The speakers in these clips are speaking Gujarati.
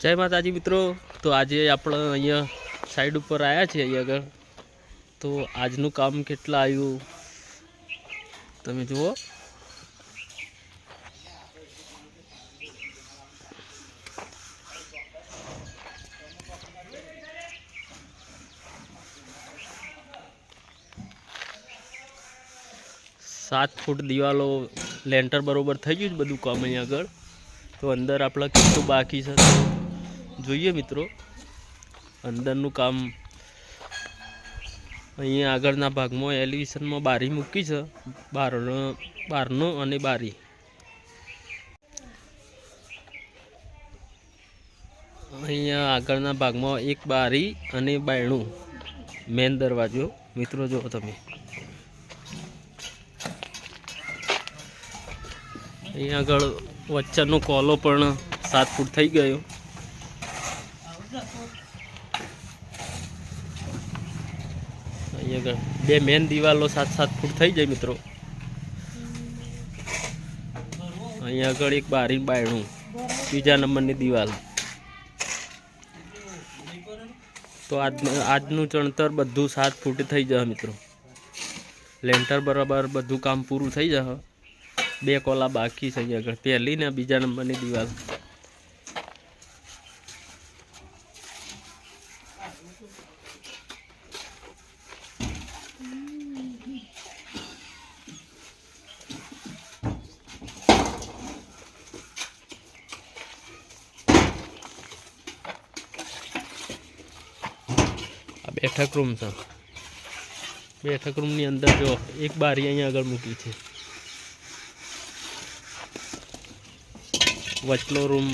જય માતાજી મિત્રો. તો આજે આપણે અહીંયા સાઈડ ઉપર આવ્યા છીએ અહીંયા આગળ. તો આજનું કામ કેટલા આવ્યું? તમે જુઓ. સાત ફૂટ દિવાલો લેન્ટર બરોબર થઈ ગયું છે બધું કામ અહીંયા આગળ. તો અંદર આપણે કેટલું બાકી છે. જોઈએ મિત્રો. અંદરનું કામ અહીંયા આગળના ભાગમાં એલિવેશનમાં બારી મૂકી છે. બારનો બારનો અને બારી. અહીંયા આગળના ભાગમાં એક બારી અને બાયણું. મેન દરવાજો. મિત્રો જુઓ તમે. અહીંયા આગળ વચ્ચેનો કોલો પણ સાત ફૂટ થઈ ગયો. અહીંયા આગળ. બે મેન દિવાલો સાત સાત ફૂટ થઈ જાય મિત્રો. અહીંયા આગળ એક બારી બાયણું. બીજા નંબરની દિવાલ. તો આજનું આજનું ચણતર બધું સાત ફૂટ થઈ જશે મિત્રો. લેન્ટર બરાબર બધું કામ પૂરું થઈ જશે. બે કોલા બાકી છે આગળ. પહેલી ને બીજા નંબરની દિવાલ. બેઠક રૂમ છે. બેઠક રૂમની અંદર જો, એક બારી અહીંયા આગળ મૂકી છે. વચલો રૂમ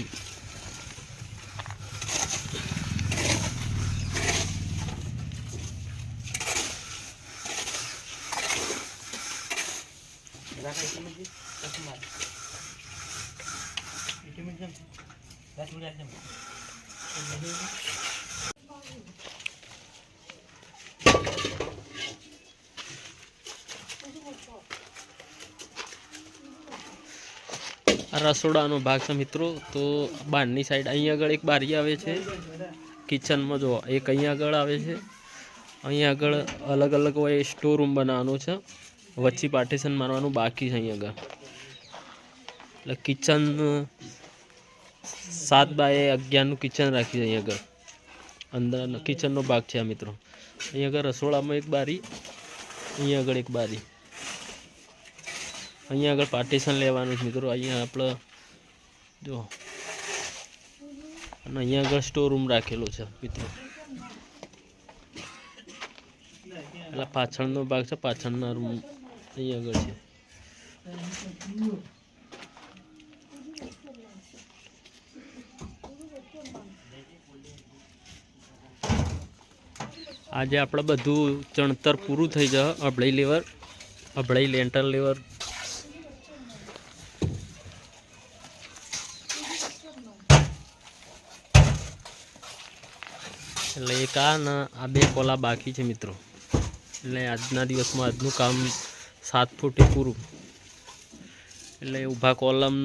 આ રસોડાનો ભાગ છે મિત્રો. તો બહારની સાઈડ અહીંયા આગળ એક બારી આવે છે. કિચનમાં જો એક અહીંયા આગળ આવે છે. અહીંયા આગળ અલગ અલગ હોય સ્ટોર રૂમ બનાવવાનો છે. વચ્ચે પાર્ટીશન મારવાનું બાકી છે અહીંયા આગળ. એટલે કિચન સાત બાય અગિયારનું કિચન રાખ્યું છે અહીંયા આગળ. અંદર કિચનનો ભાગ છે આ મિત્રો. અહીંયા આગળ રસોડામાં એક બારી અહીંયા આગળ એક બારી. અહીંયા આગળ પાર્ટીશન લેવાનું છે મિત્રો. અહીંયા આપણે જો. અને અહીંયા આગળ સ્ટોર રૂમ રાખેલો છે, મિત્રો. એટલે પાછળનો ભાગ છે, પાછળના રૂમ અહીંયા આગળ છે. આજે આપણે બધું ચણતર પૂરું થઈ જાય. અભળાઈ લેવર અભળાઈ લેન્ટર લેવર એટલે એક આ આ બે કોલા બાકી છે મિત્રો. એટલે આજના દિવસમાં આજનું કામ સાત ફૂટે પૂરું. એટલે ઊભા કોલમ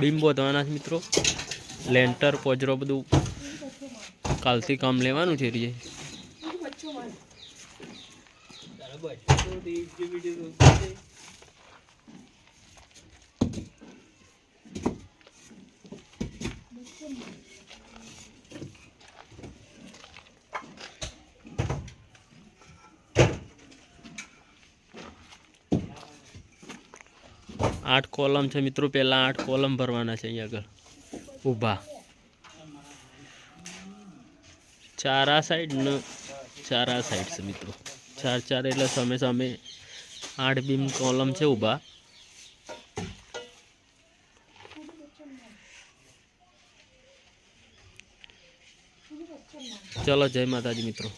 બીમ થવાના છે મિત્રો. લેન્ટર, પોજરો બધું કાલથી કામ લેવાનું છે રીએ આઠ કોલમ છે મિત્રો, પહેલાં આઠ કોલમ ભરવાના છે અહીંયા આગળ. ઊભા. ચાર આ સાઈડ ને ચાર આ સાઈડ છે મિત્રો. ચાર ચાર એટલે સામે સામે આઠ બીમ કોલમ છે ઊભા. ચલો, જય માતાજી મિત્રો.